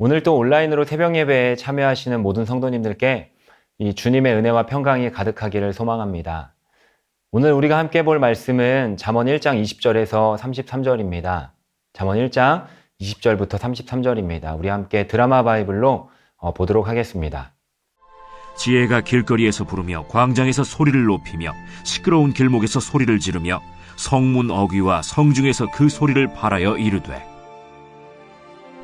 오늘 또 온라인으로 새벽 예배에 참여하시는 모든 성도님들께 이 주님의 은혜와 평강이 가득하기를 소망합니다. 오늘 우리가 함께 볼 말씀은 잠언 1장 20절에서 33절입니다. 잠언 1장 20절부터 33절입니다. 우리 함께 드라마 바이블로 어, 보도록 하겠습니다. 지혜가 길거리에서 부르며 광장에서 소리를 높이며 시끄러운 길목에서 소리를 지르며 성문 어귀와 성중에서 그 소리를 발하여 이르되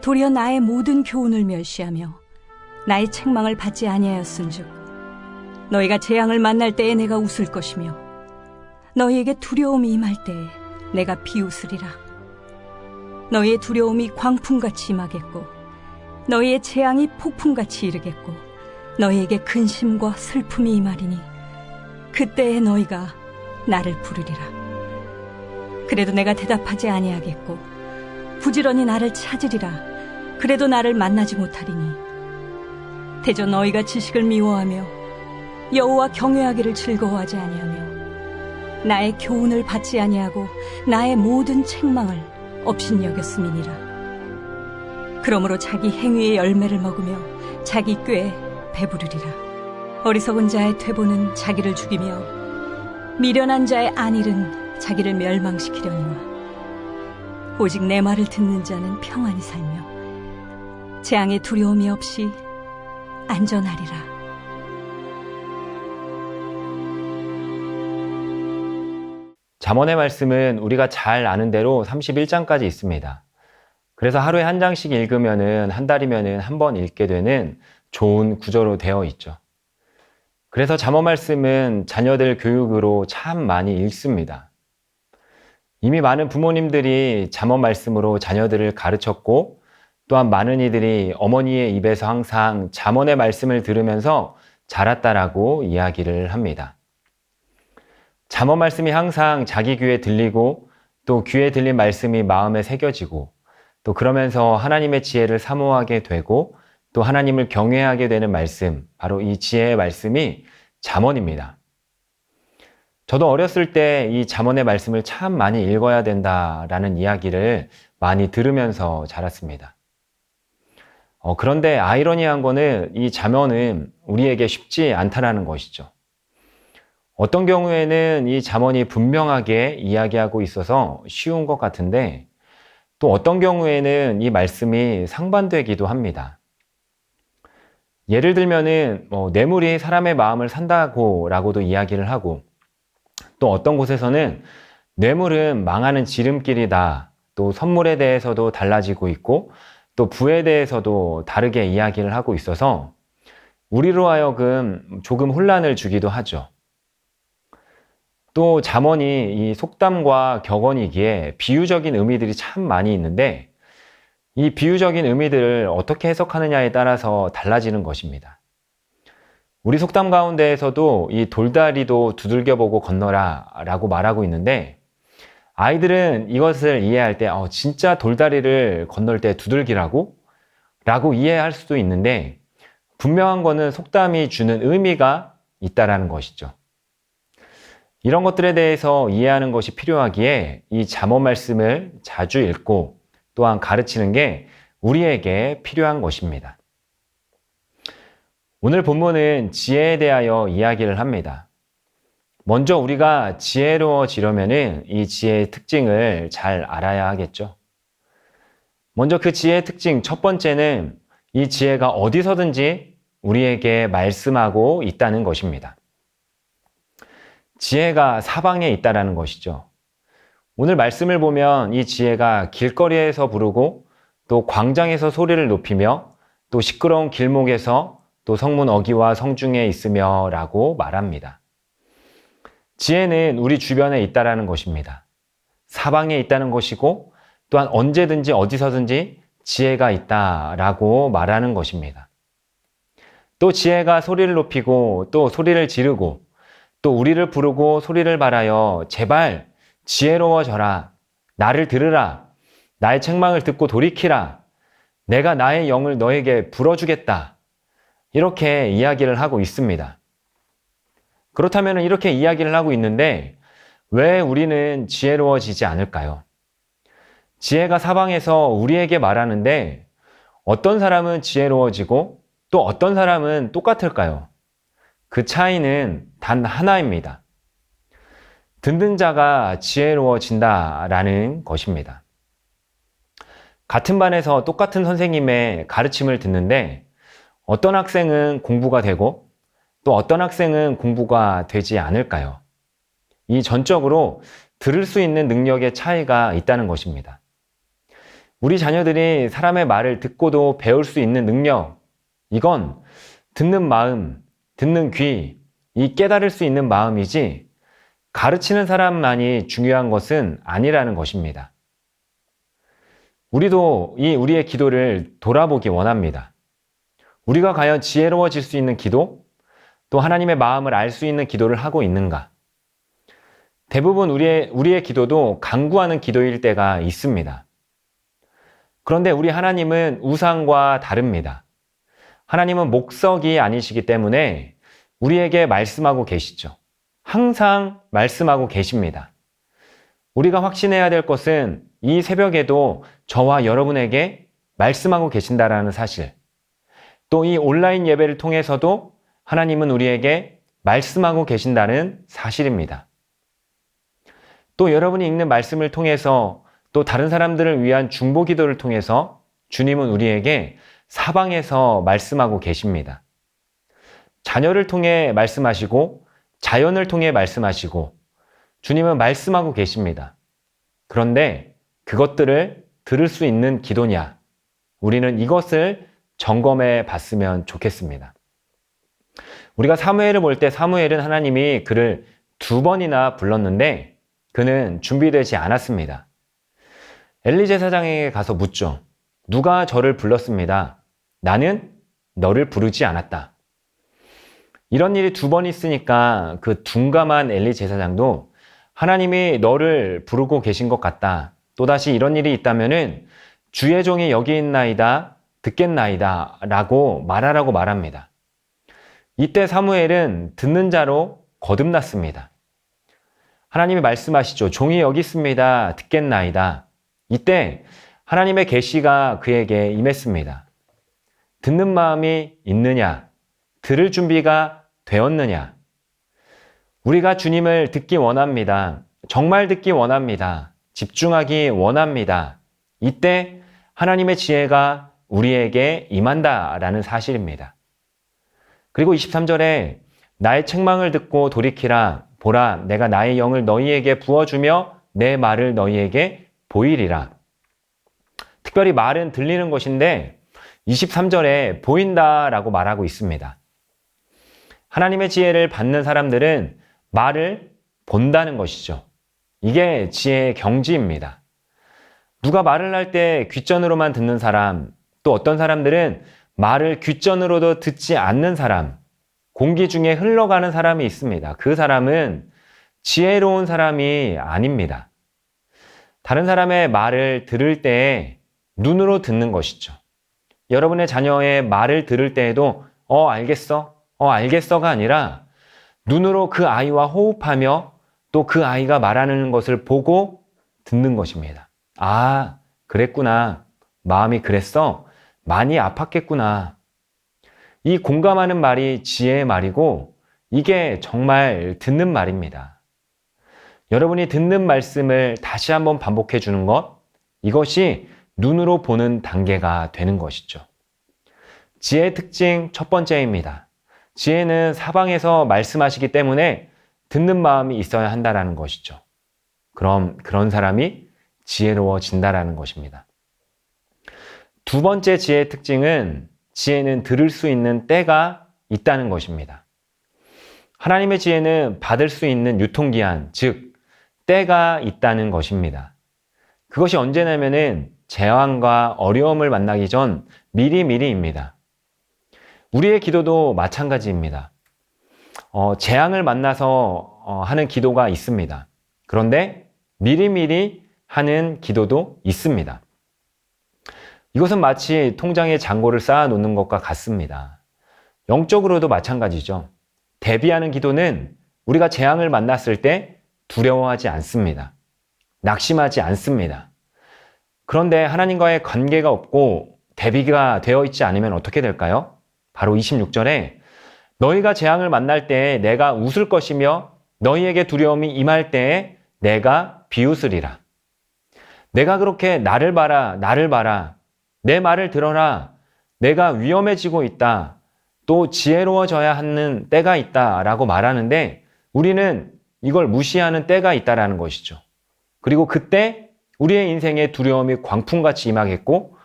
도리어 나의 모든 교훈을 멸시하며 나의 책망을 받지 아니하였은즉 너희가 재앙을 만날 때에 내가 웃을 것이며 너희에게 두려움이 임할 때에 내가 비웃으리라. 너희의 두려움이 광풍같이 임하겠고 너희의 재앙이 폭풍같이 이르겠고 너희에게 근심과 슬픔이 임하리니 그때에 너희가 나를 부르리라. 그래도 내가 대답하지 아니하겠고 부지런히 나를 찾으리라 그래도 나를 만나지 못하리니. 대저 너희가 지식을 미워하며 여호와 경외하기를 즐거워하지 아니하며 나의 교훈을 받지 아니하고 나의 모든 책망을 업신여겼음이니라. 그러므로 자기 행위의 열매를 먹으며 자기 꾀에 배부르리라. 어리석은 자의 퇴보는 자기를 죽이며 미련한 자의 안일은 자기를 멸망시키려니와 오직 내 말을 듣는 자는 평안히 살며 재앙의 두려움이 없이 안전하리라. 잠언의 말씀은 우리가 잘 아는 대로 31장까지 있습니다. 그래서 하루에 한 장씩 읽으면은 한 달이면은 한 번 읽게 되는 좋은 구조로 되어 있죠. 그래서 잠언 말씀은 자녀들 교육으로 참 많이 읽습니다. 이미 많은 부모님들이 잠언 말씀으로 자녀들을 가르쳤고 또한 많은 이들이 어머니의 입에서 항상 잠언의 말씀을 들으면서 자랐다라고 이야기를 합니다. 잠언 말씀이 항상 자기 귀에 들리고 또 귀에 들린 말씀이 마음에 새겨지고 또 그러면서 하나님의 지혜를 사모하게 되고 또 하나님을 경외하게 되는 말씀, 바로 이 지혜의 말씀이 잠언입니다. 저도 어렸을 때 이 잠언의 말씀을 참 많이 읽어야 된다라는 이야기를 많이 들으면서 자랐습니다. 어, 그런데 아이러니한 거는 이 잠언은 우리에게 쉽지 않다라는 것이죠. 어떤 경우에는 이 잠언이 분명하게 이야기하고 있어서 쉬운 것 같은데 또 어떤 경우에는 이 말씀이 상반되기도 합니다. 예를 들면은 뭐 뇌물이 사람의 마음을 산다고라고도 이야기를 하고 또 어떤 곳에서는 뇌물은 망하는 지름길이다. 또 선물에 대해서도 달라지고 있고 또 부에 대해서도 다르게 이야기를 하고 있어서 우리로 하여금 조금 혼란을 주기도 하죠. 또 잠언이 이 속담과 격언이기에 비유적인 의미들이 참 많이 있는데 이 비유적인 의미들을 어떻게 해석하느냐에 따라서 달라지는 것입니다. 우리 속담 가운데에서도 이 돌다리도 두들겨 보고 건너라 라고 말하고 있는데 아이들은 이것을 이해할 때 어, 진짜 돌다리를 건널 때 두들기라고? 라고 이해할 수도 있는데 분명한 거는 속담이 주는 의미가 있다라는 것이죠. 이런 것들에 대해서 이해하는 것이 필요하기에 이 잠언 말씀을 자주 읽고 또한 가르치는 게 우리에게 필요한 것입니다. 오늘 본문은 지혜에 대하여 이야기를 합니다. 먼저 우리가 지혜로워지려면은 이 지혜의 특징을 잘 알아야 하겠죠. 먼저 그 지혜의 특징 첫 번째는 이 지혜가 어디서든지 우리에게 말씀하고 있다는 것입니다. 지혜가 사방에 있다라는 것이죠. 오늘 말씀을 보면 이 지혜가 길거리에서 부르고 또 광장에서 소리를 높이며 또 시끄러운 길목에서 또 성문 어기와 성중에 있으며 라고 말합니다. 지혜는 우리 주변에 있다라는 것입니다. 사방에 있다는 것이고 또한 언제든지 어디서든지 지혜가 있다라고 말하는 것입니다. 또 지혜가 소리를 높이고 또 소리를 지르고 또 우리를 부르고 소리를 발하여 제발 지혜로워져라. 나를 들으라. 나의 책망을 듣고 돌이키라. 내가 나의 영을 너에게 불어주겠다. 이렇게 이야기를 하고 있습니다. 그렇다면 이렇게 이야기를 하고 있는데 왜 우리는 지혜로워지지 않을까요? 지혜가 사방에서 우리에게 말하는데 어떤 사람은 지혜로워지고 또 어떤 사람은 똑같을까요? 그 차이는 단 하나입니다. 듣는 자가 지혜로워진다라는 것입니다. 같은 반에서 똑같은 선생님의 가르침을 듣는데 어떤 학생은 공부가 되고 또 어떤 학생은 공부가 되지 않을까요? 이 전적으로 들을 수 있는 능력의 차이가 있다는 것입니다. 우리 자녀들이 사람의 말을 듣고도 배울 수 있는 능력, 이건 듣는 마음, 듣는 귀, 이 깨달을 수 있는 마음이지 가르치는 사람만이 중요한 것은 아니라는 것입니다. 우리도 이 우리의 기도를 돌아보기 원합니다. 우리가 과연 지혜로워질 수 있는 기도, 또 하나님의 마음을 알 수 있는 기도를 하고 있는가? 대부분 우리의, 우리의 기도도 강구하는 기도일 때가 있습니다. 그런데 우리 하나님은 우상과 다릅니다. 하나님은 목석이 아니시기 때문에 우리에게 말씀하고 계시죠. 항상 말씀하고 계십니다. 우리가 확신해야 될 것은 이 새벽에도 저와 여러분에게 말씀하고 계신다라는 사실. 또 이 온라인 예배를 통해서도 하나님은 우리에게 말씀하고 계신다는 사실입니다. 또 여러분이 읽는 말씀을 통해서 또 다른 사람들을 위한 중보 기도를 통해서 주님은 우리에게 사방에서 말씀하고 계십니다. 자녀를 통해 말씀하시고 자연을 통해 말씀하시고 주님은 말씀하고 계십니다. 그런데 그것들을 들을 수 있는 기도냐? 우리는 이것을 점검해 봤으면 좋겠습니다. 우리가 사무엘을 볼 때 사무엘은 하나님이 그를 두 번이나 불렀는데 그는 준비되지 않았습니다. 엘리 제 사장에게 가서 묻죠. 누가 저를 불렀습니다. 나는 너를 부르지 않았다. 이런 일이 두 번 있으니까 그 둔감한 엘리 제사장도 하나님이 너를 부르고 계신 것 같다. 또다시 이런 일이 있다면은 주의 종이 여기 있나이다. 듣겠나이다. 라고 말하라고 말합니다. 이때 사무엘은 듣는 자로 거듭났습니다. 하나님이 말씀하시죠. 종이 여기 있습니다. 듣겠나이다. 이때 하나님의 계시가 그에게 임했습니다. 듣는 마음이 있느냐? 들을 준비가 되었느냐? 우리가 주님을 듣기 원합니다. 정말 듣기 원합니다. 집중하기 원합니다. 이때 하나님의 지혜가 우리에게 임한다라는 사실입니다. 그리고 23절에 나의 책망을 듣고 돌이키라. 보라, 내가 나의 영을 너희에게 부어주며 내 말을 너희에게 보이리라. 특별히 말은 들리는 것인데 23절에 보인다라고 말하고 있습니다. 하나님의 지혜를 받는 사람들은 말을 본다는 것이죠. 이게 지혜의 경지입니다. 누가 말을 할때 귓전으로만 듣는 사람, 또 어떤 사람들은 말을 귓전으로도 듣지 않는 사람, 공기 중에 흘러가는 사람이 있습니다. 그 사람은 지혜로운 사람이 아닙니다. 다른 사람의 말을 들을 때 눈으로 듣는 것이죠. 여러분의 자녀의 말을 들을 때에도 어, 알겠어? 어, 알겠어가 아니라 눈으로 그 아이와 호흡하며 또 그 아이가 말하는 것을 보고 듣는 것입니다. 아, 그랬구나. 마음이 그랬어? 많이 아팠겠구나. 이 공감하는 말이 지혜의 말이고 이게 정말 듣는 말입니다. 여러분이 듣는 말씀을 다시 한번 반복해 주는 것, 이것이 눈으로 보는 단계가 되는 것이죠. 지혜의 특징 첫 번째입니다. 지혜는 사방에서 말씀하시기 때문에 듣는 마음이 있어야 한다라는 것이죠. 그럼 그런 사람이 지혜로워진다라는 것입니다. 두 번째 지혜의 특징은 지혜는 들을 수 있는 때가 있다는 것입니다. 하나님의 지혜는 받을 수 있는 유통기한, 즉, 때가 있다는 것입니다. 그것이 언제냐면은 재앙과 어려움을 만나기 전 미리미리입니다. 우리의 기도도 마찬가지입니다. 어, 재앙을 만나서 어, 하는 기도가 있습니다. 그런데 미리미리 하는 기도도 있습니다. 이것은 마치 통장에 잔고를 쌓아 놓는 것과 같습니다. 영적으로도 마찬가지죠. 대비하는 기도는 우리가 재앙을 만났을 때 두려워하지 않습니다. 낙심하지 않습니다. 그런데 하나님과의 관계가 없고 대비가 되어 있지 않으면 어떻게 될까요? 바로 26절에 너희가 재앙을 만날 때에 내가 웃을 것이며 너희에게 두려움이 임할 때에 내가 비웃으리라. 내가 그렇게 나를 봐라, 나를 봐라. 내 말을 들어라. 내가 위험해지고 있다. 또 지혜로워져야 하는 때가 있다. 라고 말하는데 우리는 이걸 무시하는 때가 있다라는 것이죠. 그리고 그때 우리의 인생에 두려움이 광풍같이 임하겠고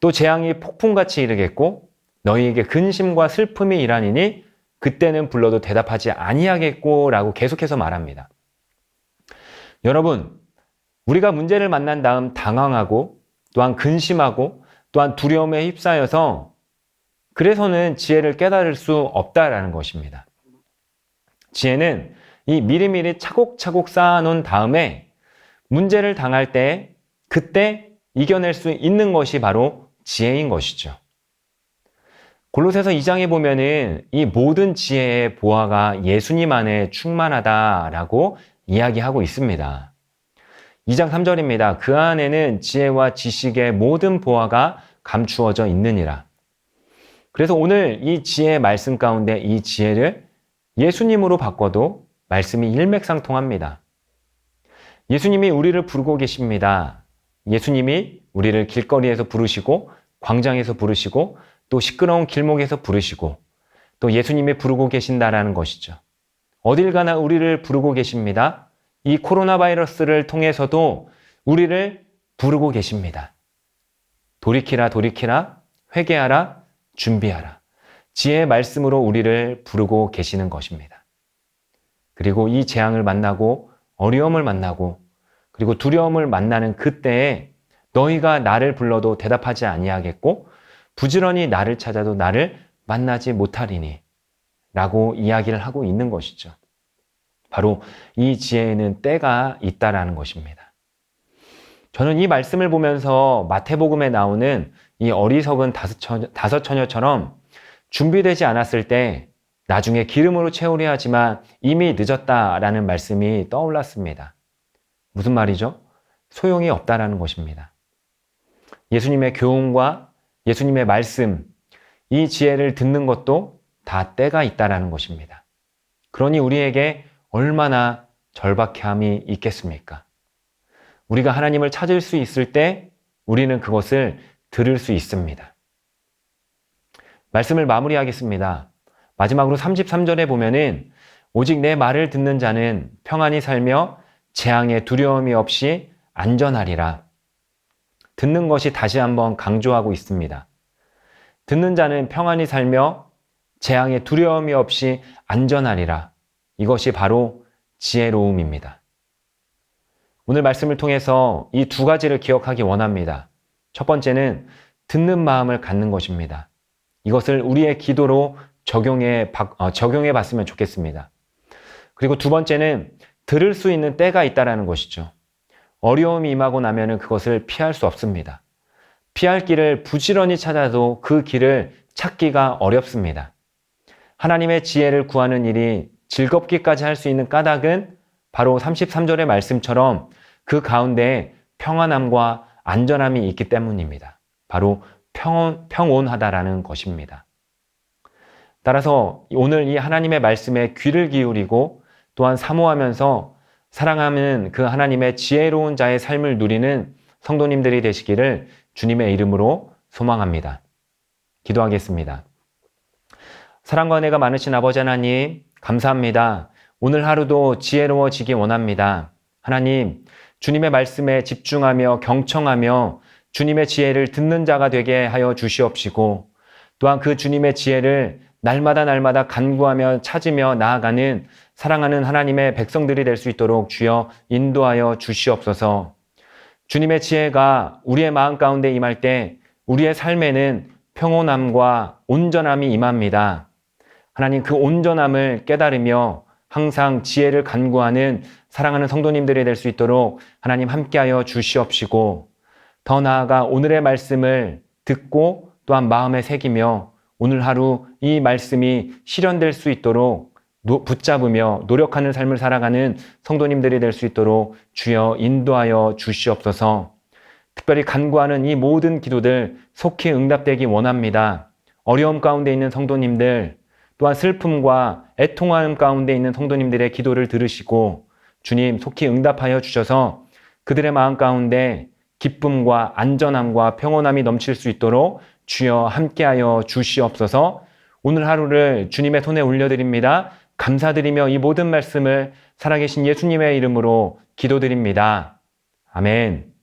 또 재앙이 폭풍같이 이르겠고 너희에게 근심과 슬픔이 일하니니 그때는 불러도 대답하지 아니하겠고라고 계속해서 말합니다. 여러분, 우리가 문제를 만난 다음 당황하고 또한 근심하고 또한 두려움에 휩싸여서 그래서는 지혜를 깨달을 수 없다라는 것입니다. 지혜는 이 미리미리 차곡차곡 쌓아놓은 다음에 문제를 당할 때 그때 이겨낼 수 있는 것이 바로 지혜인 것이죠. 골로새서 2장에 보면은 이 모든 지혜의 보화가 예수님 안에 충만하다라고 이야기하고 있습니다. 2장 3절입니다. 그 안에는 지혜와 지식의 모든 보화가 감추어져 있느니라. 그래서 오늘 이 지혜의 말씀 가운데 이 지혜를 예수님으로 바꿔도 말씀이 일맥상통합니다. 예수님이 우리를 부르고 계십니다. 예수님이 우리를 길거리에서 부르시고 광장에서 부르시고 또 시끄러운 길목에서 부르시고 또 예수님이 부르고 계신다라는 것이죠. 어딜 가나 우리를 부르고 계십니다. 이 코로나 바이러스를 통해서도 우리를 부르고 계십니다. 돌이키라, 돌이키라, 회개하라, 준비하라. 지혜의 말씀으로 우리를 부르고 계시는 것입니다. 그리고 이 재앙을 만나고 어려움을 만나고 그리고 두려움을 만나는 그때에 너희가 나를 불러도 대답하지 아니하겠고 부지런히 나를 찾아도 나를 만나지 못하리니 라고 이야기를 하고 있는 것이죠. 바로 이 지혜에는 때가 있다라는 것입니다. 저는 이 말씀을 보면서 마태복음에 나오는 이 어리석은 다섯, 처녀, 다섯 처녀처럼 준비되지 않았을 때 나중에 기름으로 채우려 하지만 이미 늦었다라는 말씀이 떠올랐습니다. 무슨 말이죠? 소용이 없다라는 것입니다. 예수님의 교훈과 예수님의 말씀, 이 지혜를 듣는 것도 다 때가 있다라는 것입니다. 그러니 우리에게 얼마나 절박함이 있겠습니까? 우리가 하나님을 찾을 수 있을 때 우리는 그것을 들을 수 있습니다. 말씀을 마무리하겠습니다. 마지막으로 33절에 보면은 오직 내 말을 듣는 자는 평안히 살며 재앙에 두려움이 없이 안전하리라. 듣는 것이 다시 한번 강조하고 있습니다. 듣는 자는 평안히 살며 재앙에 두려움이 없이 안전하리라. 이것이 바로 지혜로움입니다. 오늘 말씀을 통해서 이 두 가지를 기억하기 원합니다. 첫 번째는 듣는 마음을 갖는 것입니다. 이것을 우리의 기도로 적용해, 어, 적용해 봤으면 좋겠습니다. 그리고 두 번째는 들을 수 있는 때가 있다라는 것이죠. 어려움이 임하고 나면은 그것을 피할 수 없습니다. 피할 길을 부지런히 찾아도 그 길을 찾기가 어렵습니다. 하나님의 지혜를 구하는 일이 즐겁기까지 할 수 있는 까닭은 바로 33절의 말씀처럼 그 가운데 평안함과 안전함이 있기 때문입니다. 바로 평온, 평온하다라는 것입니다. 따라서 오늘 이 하나님의 말씀에 귀를 기울이고 또한 사모하면서 사랑하는 그 하나님의 지혜로운 자의 삶을 누리는 성도님들이 되시기를 주님의 이름으로 소망합니다. 기도하겠습니다. 사랑과 은혜가 많으신 아버지 하나님, 감사합니다. 오늘 하루도 지혜로워지기 원합니다. 하나님, 주님의 말씀에 집중하며 경청하며 주님의 지혜를 듣는 자가 되게 하여 주시옵시고, 또한 그 주님의 지혜를 날마다 날마다 간구하며 찾으며 나아가는 사랑하는 하나님의 백성들이 될 수 있도록 주여 인도하여 주시옵소서. 주님의 지혜가 우리의 마음 가운데 임할 때 우리의 삶에는 평온함과 온전함이 임합니다. 하나님 그 온전함을 깨달으며 항상 지혜를 간구하는 사랑하는 성도님들이 될 수 있도록 하나님 함께하여 주시옵시고 더 나아가 오늘의 말씀을 듣고 또한 마음에 새기며 오늘 하루 이 말씀이 실현될 수 있도록 노- 붙잡으며 노력하는 삶을 살아가는 성도님들이 될 수 있도록 주여 인도하여 주시옵소서. 특별히 간구하는 이 모든 기도들 속히 응답되기 원합니다. 어려움 가운데 있는 성도님들, 또한 슬픔과 애통함 가운데 있는 성도님들의 기도를 들으시고 주님 속히 응답하여 주셔서 그들의 마음 가운데 기쁨과 안전함과 평온함이 넘칠 수 있도록 주여 함께하여 주시옵소서 오늘 하루를 주님의 손에 올려드립니다. 감사드리며 이 모든 말씀을 살아계신 예수님의 이름으로 기도드립니다. 아멘.